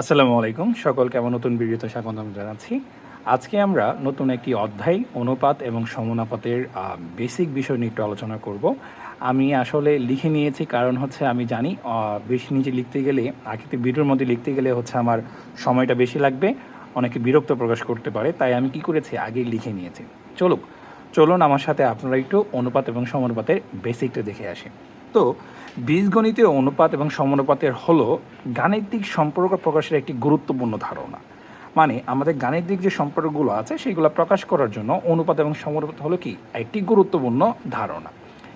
আসসালামু আলাইকুম। সকলকে আমার নতুন ভিডিওতে স্বাগতম জানাচ্ছি। আজকে আমরা নতুন একটি অধ্যায়, অনুপাত এবং সমনাপাতের বেসিক বিষয় নিয়ে একটু আলোচনা করব। আমি আসলে লিখে নিয়েছি, কারণ হচ্ছে আমি জানি বেশি নিচে লিখতে গেলে আকৃতি ভিডিওর মধ্যে লিখতে গেলে হচ্ছে আমার সময়টা বেশি লাগবে, অনেকে বিরক্ত প্রকাশ করতে পারে, তাই আমি কি করেছি আগেই লিখে নিয়েছি। চলুক, চলুন আমার সাথে আপনারা একটু অনুপাত এবং সমানুপাতের বেসিকটা দেখে আসি। তো বীজগণিতীয় অনুপাত এবং সমানুপাতের হলো গাণিতিক সম্পর্ক প্রকাশের একটি গুরুত্বপূর্ণ ধারণা। মানে আমাদের গাণিতিক যে সম্পর্কগুলো আছে সেগুলো প্রকাশ করার জন্য অনুপাত এবং সমানুপাত হলো কি? একটি গুরুত্বপূর্ণ ধারণা।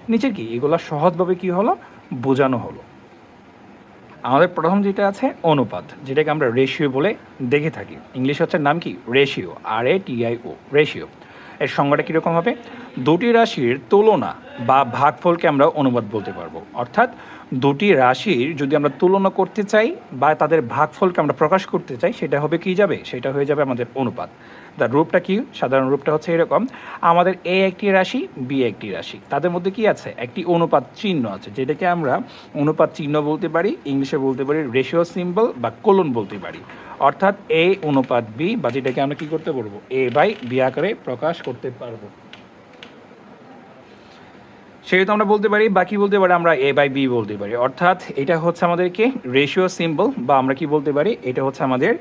নিচে কি? এগুলো সহজভাবে কি হলো? বোঝানো হলো। আমাদের প্রথম যেটা আছে অনুপাত, যেটাকে আমরা রেশিও বলে দেখে থাকি। ইংলিশ হচ্ছে নাম কি? রেশিও আর এ টিআই ও রেশিও। এর সংজ্ঞাটা কীরকম হবে? দুটি রাশির তুলনা বা ভাগফলকে আমরা অনুবাদ বলতে পারব। অর্থাৎ দুটি রাশির যদি আমরা তুলনা করতে চাই বা তাদের ভাগফলকে আমরা প্রকাশ করতে চাই, সেটা হবে কি যাবে? সেটা হয়ে যাবে আমাদের অনুপাত। তার রূপটা কি? সাধারণ রূপটা হচ্ছে এরকম। আমাদের এ একটি রাশি বি একটি রাশি। তাদের মধ্যে কি আছে? একটি অনুপাত চিহ্ন আছে, যেটাকে আমরা অনুপাত চিহ্ন বলতে পারি, ইংলিশে বলতে পারি রেশিও সিম্বল বা কোলন বলতে পারি। অর্থাৎ এ অনুপাত বি বা যেটাকে আমরা কি করতে পারব এ বাই বি আকারে প্রকাশ করতে পারব। সেহেতু আমরা বলতে পারি বাকি বলতে পারি? আমরা এ বাই বি বলতে পারি। অর্থাৎ এটা হচ্ছে আমাদেরকে রেশিও সিম্বল বা আমরা কি বলতে পারি? এটা হচ্ছে আমাদের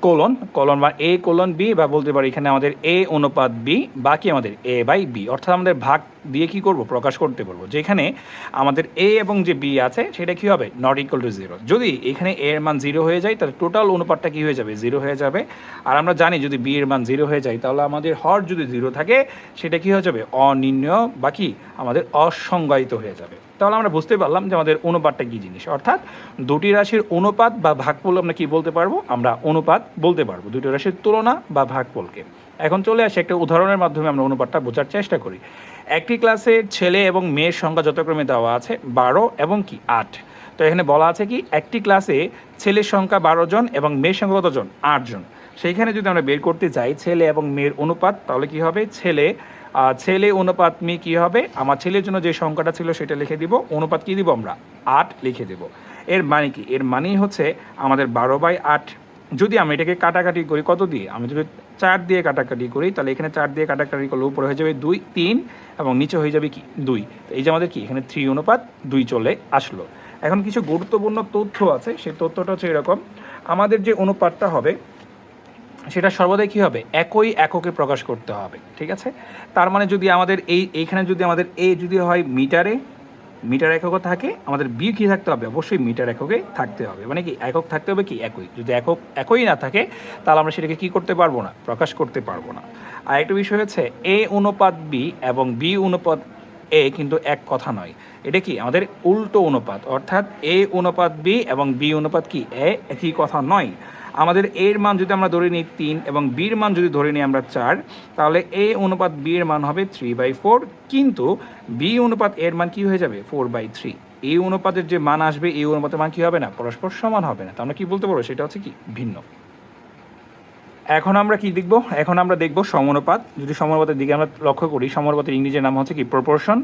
কোলন কোলন বা এ কোলন বি, বা বলতে পারি এখানে আমাদের এ অনুপাত বি, বাকি আমাদের এ বাই বি। অর্থাৎ আমাদের ভাগ দিয়ে কি করব? প্রকাশ করতে পারব যেখানে আমাদের এ এবং যে বি আছে, সেটা কি হবে? নট ইকুয়াল টু জিরো যদি এখানে এ এর মান জিরো হয়ে যায়, তাহলে টোটাল অনুপাতটা কি হয়ে যাবে? জিরো হয়ে যাবে। আর আমরা জানি যদি বি এর মান জিরো হয়ে যায়, তাহলে আমাদের হর যদি জিরো থাকে, সেটা কি হয়ে যাবে? অনির্ণয় বা কি? আমাদের অসংজ্ঞায়িত হয়ে যাবে। তাহলে আমরা বুঝতে পারলাম যে আমাদের অনুপাতটা কী জিনিস। অর্থাৎ দুটি রাশির অনুপাত বা ভাগফল আমরা কি বলতে পারব? আমরা অনুপাত বলতে পারব। দুটি রাশির তুলনা বা ভাগফলকে। এখন চলে আসে একটা উদাহরণের মাধ্যমে আমরা অনুপাতটা বোঝার চেষ্টা করি। একটি ক্লাসে ছেলে এবং মেয়ের সংখ্যা যথাক্রমে দেওয়া আছে বারো এবং কি আট। তো এখানে বলা আছে কি, একটি ক্লাসে ছেলের সংখ্যা বারো জন এবং মেয়ের সংখ্যা কতজন আটজন সেইখানে যদি আমরা বের করতে চাই ছেলে এবং মেয়ের অনুপাত, তাহলে কি হবে? ছেলে ছেলে অনুপাত মেয়ে কী হবে? আমার ছেলের জন্য যে সংখ্যাটা ছিল সেটা লিখে দিব। অনুপাত কী দিব আমরা? আট লিখে দেব। এর মানে কি? এর মানেই হচ্ছে আমাদের বারো বাই আট যদি আমি এটাকে কাটাকাটি করি, কত দিয়ে? আমি যদি চার দিয়ে কাটাকাটি করি, তাহলে এখানে চার দিয়ে কাটাকাটি করলে উপরে হয়ে যাবে দুই, তিন, এবং নিচে হয়ে যাবে কি? দুই। তো এই যে আমাদের কি? এখানে থ্রি অনুপাত, দুই চলে আসলো। এখন কিছু গুরুত্বপূর্ণ তথ্য আছে, সেই তথ্যটা হচ্ছে এরকম। আমাদের যে অনুপাতটা হবে, সেটা সর্বদাই কী হবে? একই এককে প্রকাশ করতে হবে, ঠিক আছে? তার মানে যদি আমাদের এই, এইখানে যদি আমাদের এ যদি হয় মিটারে মিটার এককও থাকে, আমাদের বি কী থাকতে হবে? অবশ্যই মিটার এককে থাকতে হবে। মানে কি, একক থাকতে হবে কি? একই। যদি একক, একই না থাকে, তাহলে আমরা সেটাকে কি করতে পারব না? প্রকাশ করতে পারব না। আর একটা বিষয় হচ্ছে এ অনুপাত বি এবং বি অনুপাত এ কিন্তু এক কথা নয়। এটা কি? আমাদের উল্টো অনুপাত। অর্থাৎ এ অনুপাত বি এবং বি অনুপাত কি? এ একই কথা নয়। আমাদের এর মান যদি আমরা ধরে নিই তিন এবং বির মান যদি ধরে নিই আমরা চার, তাহলে এ অনুপাত বি এর মান হবে থ্রি বাই ফোর কিন্তু বি অনুপাত এর মান কি হয়ে যাবে? ফোর বাই থ্রি এই অনুপাতের যে মান আসবে এই অনুপাতের মান কি হবে না? পরস্পর সমান হবে না। তো আমরা কি বলতে পারব? সেটা হচ্ছে কি? ভিন্ন। এখন আমরা কি দেখব? এখন আমরা দেখব সমানুপাত। যদি সমানুপাতের দিকে আমরা লক্ষ্য করি, সমানুপাতের ইংরেজি নাম হচ্ছে কি? প্রপোর্শন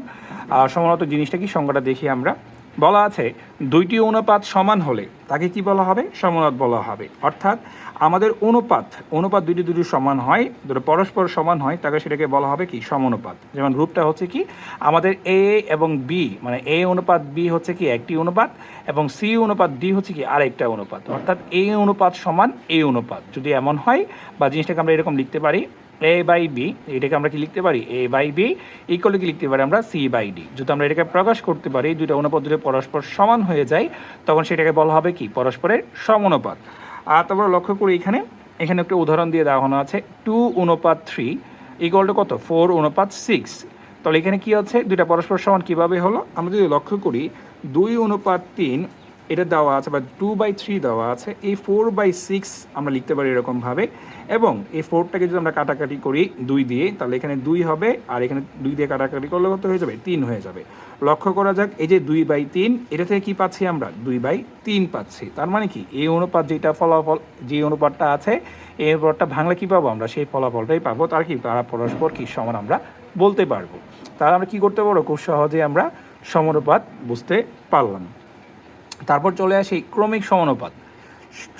আর সমানুপাত জিনিসটা কি? সংজ্ঞাটা দেখি আমরা। বলা আছে, দুইটি অনুপাত সমান হলে তাকে কি বলা হবে? সমানুপাত বলা হবে। অর্থাৎ আমাদের অনুপাত অনুপাত দুইটি দুটি সমান হয়, দুটো পরস্পর সমান হয়, তাকে সেটাকে বলা হবে কি? সমানুপাত। যেমন রূপটা হচ্ছে কি? আমাদের এ এবং বি মানে এ অনুপাত বি হচ্ছে কি একটি অনুপাত এবং সি অনুপাত ডি হচ্ছে কি আরেকটা অনুপাত। অর্থাৎ এ অনুপাত সমান এ অনুপাত। যদি এমন হয় বা জিনিসটাকে আমরা এরকম লিখতে পারি এ বাই বি এটাকে আমরা কি লিখতে পারি? এ বাই বি ইকুয়াল কি লিখতে পারি আমরা? সি বাই ডি যদি আমরা এটাকে প্রকাশ করতে পারি, দুইটা অনুপাত যদি পরস্পর সমান হয়ে যায়, তখন সেটাকে বলা হবে কি? পরস্পরের সমানুপাত। আর তারপর লক্ষ্য করি এখানে এখানে একটা উদাহরণ দিয়ে দেওয়া আছে। টু অনুপাত থ্রি ইকুয়াল টু কত? ফোর অনুপাত সিক্স তাহলে এখানে কি আছে? দুইটা পরস্পর সমান কীভাবে হলো? আমরা যদি লক্ষ্য করি, দুই অনুপাত তিন এটা দেওয়া আছে বা টু বাই থ্রি দেওয়া আছে, এই ফোর বাই সিক্স আমরা লিখতে পারি এরকমভাবে। এবং এই ফোরটাকে যদি আমরা কাটাকাটি করি দুই দিয়ে, তাহলে এখানে দুই হবে, আর এখানে দুই দিয়ে কাটাকাটি করলে কত হয়ে যাবে? তিন হয়ে যাবে। লক্ষ্য করা যাক, এই যে দুই বাই তিন, এটা থেকে কি পাচ্ছি আমরা? দুই বাই তিন পাচ্ছি। তার মানে কি? এই অনুপাত যেটা ফলাফল, যে অনুপাতটা আছে, এই অনুপাতটা ভাঙলে কি পাবো আমরা? সেই ফলাফলটাই পাবো। তার কি? তারা পরস্পর কি সমান আমরা বলতে পারব। তাহলে আমরা কি করতে পারব? খুব সহজে আমরা সমানুপাত বুঝতে পারলাম। তারপর চলে আসি ক্রমিক সমানুপাত।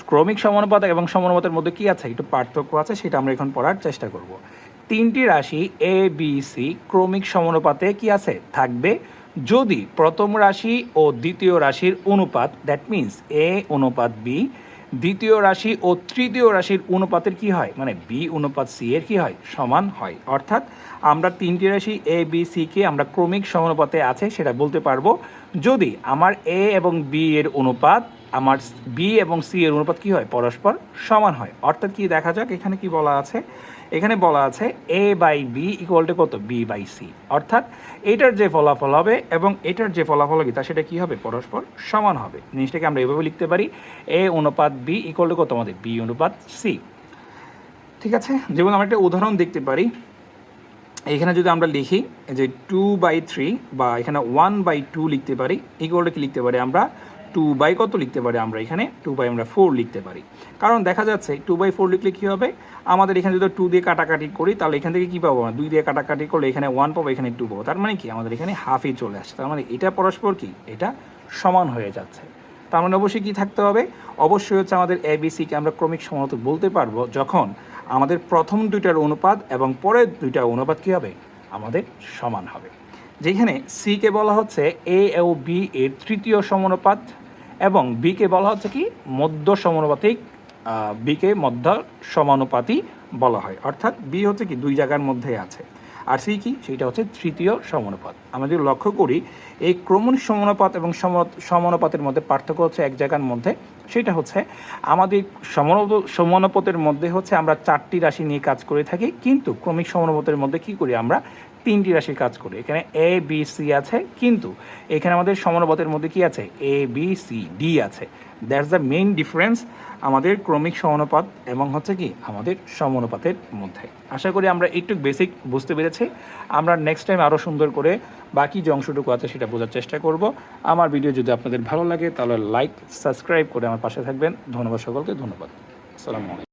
ক্রমিক সমানুপাত এবং সমানুপাতের মধ্যে কি আছে? একটু পার্থক্য আছে, সেটা আমরা এখন পড়ার চেষ্টা করব। তিনটি রাশি এ বি সি ক্রমিক সমানুপাতে কি আছে? থাকবে। যদি প্রথম রাশি ও দ্বিতীয় রাশির অনুপাত দ্যাট মিন্স এ অনুপাত বি দ্বিতীয় রাশি ও তৃতীয় রাশির অনুপাতের কি হয়? মানে বি অনুপাত সি এর কি হয়? সমান হয়। অর্থাৎ আমরা তিনটি রাশি এ, বি, সি, কে আমরা ক্রমিক সমানুপাতে আছে সেটা বলতে পারব। যদি আমার এ এবং বি এর অনুপাত, আমার বি এবং সি এর অনুপাত কি হয়? পরস্পর সমান হয়। অর্থাৎ কি দেখা যাক এখানে কি বলা আছে? এখানে বলা আছে A by B equal to কত? বি বাই সি অর্থাৎ এটার যে ফলাফল হবে এবং এটার যে ফলাফল হবে, তা সেটা কি হবে? পরস্পর সমান হবে। জিনিসটাকে আমরা এভাবে লিখতে পারি। এ অনুপাত বি ইকুয়াল টু কত আমাদের? বি অনুপাত সি ঠিক আছে? যেমন আমরা একটা উদাহরণ দেখতে পারি। এখানে যদি আমরা লিখি যে টু বাই থ্রি বা এখানে ওয়ান বাই টু লিখতে পারি। ইকুয়ালটা কি লিখতে পারি আমরা? টু বাই কত লিখতে পারি আমরা এখানে? টু বাই আমরা ফোর লিখতে পারি। কারণ দেখা যাচ্ছে টু বাই ফোর লিখলে কী হবে? আমাদের এখানে যদি টু দিয়ে কাটাকাটি করি, তাহলে এখান থেকে কী পাবো আমরা? দুই দিয়ে কাটাকাটি করলে এখানে ওয়ান পাবো, এখানে টু পাবো। তার মানে কি? আমাদের এখানে হাফই চলে আসছে। তার মানে এটা পরস্পর কি? এটা সমান হয়ে যাচ্ছে। তার মানে অবশ্যই কী থাকতে হবে? অবশ্যই হচ্ছে আমাদের এবিসিকে আমরা ক্রমিক সমানত বলতে পারব যখন আমাদের প্রথম দুইটার অনুপাত এবং পরের দুইটা অনুপাত কী হবে? আমাদের সমান হবে। যেখানে সিকে বলা হচ্ছে এ ও বি এর তৃতীয় সমানুপাত এবং বিকে বলা হচ্ছে কি? মধ্য সমানুপাতিক বিকে মধ্য সমানুপাতি বলা হয়। অর্থাৎ বি হচ্ছে কি? দুই জায়গার মধ্যে আছে। আর সি কি? সেইটা হচ্ছে তৃতীয় সমানুপাত। আমরা যদি লক্ষ্য করি, এই ক্রমণ সমানুপাত এবং সম- সমানুপাতের মধ্যে পার্থক্য হচ্ছে এক জায়গার মধ্যে। সেটা হচ্ছে আমাদের সমানুপ, সমানুপাতের মধ্যে হচ্ছে আমরা চারটি রাশি নিয়ে কাজ করে থাকি, কিন্তু ক্রমিক সমানুপাতের মধ্যে কি করি আমরা? তিনটি রাশির কাজ করি। এখানে এ বি সি আছে, কিন্তু এখানে আমাদের সমানুপাতের মধ্যে কি আছে? এ বি সি ডি আছে। দ্যাটস দ্য মেইন ডিফারেন্স আমাদের ক্রমিক সমানুপাত এবং হচ্ছে কি আমাদের সমানুপাতের মধ্যে। আশা করি আমরা একটু বেসিক বুঝতে পেরেছি। আমরা নেক্সট টাইম আরও সুন্দর করে বাকি যে অংশটুকু আছে সেটা বোঝার চেষ্টা করব। আমার ভিডিও যদি আপনাদের ভালো লাগে তাহলে লাইক সাবস্ক্রাইব করে আমার পাশে থাকবেন। ধন্যবাদ সকলকে, ধন্যবাদ। আসসালামু আলাইকুম।